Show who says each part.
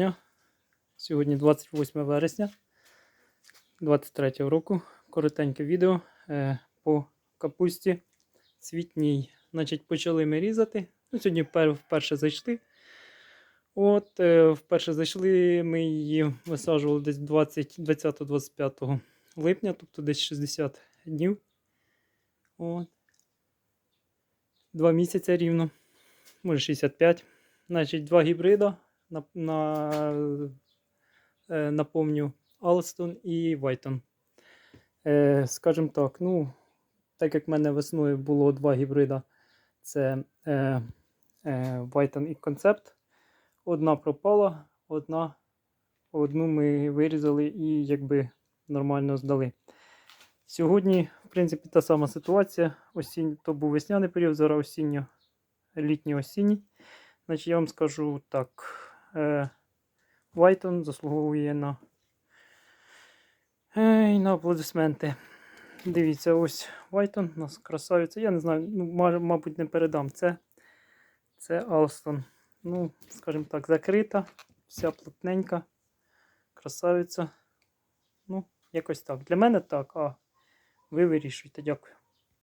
Speaker 1: дня. Сьогодні 28 вересня 23 року. Коротеньке відео е, по капусті цвітній. Значить, почали ми різати. Ну, сьогодні впер- вперше зайшли. От, е, вперше зайшли, ми її висаджували десь 20 20-25 липня, тобто десь 60 днів. От. Два місяці рівно. Може 65. Значить, два гібрида. На, на, е, напомню, Алстон і Вайтон. Е, скажімо так, ну, так як в мене весною було два гібрида, це е, е, Вайтон і Concept. Одна пропала, одна, одну ми вирізали і якби нормально здали. Сьогодні, в принципі, та сама ситуація. Осінь, то був весняний період, зараз осінньо, літній осінній. Значить, я вам скажу так. Е, Вайтон заслуговує на, е, на аплодисменти. Дивіться, ось Вайтон у нас красавиця. Я не знаю, ну, мабуть, не передам. Це, це Алстон. Ну, скажімо так, закрита, вся плотненька, красавиця. Ну, якось так. Для мене так, а ви вирішуйте. Дякую.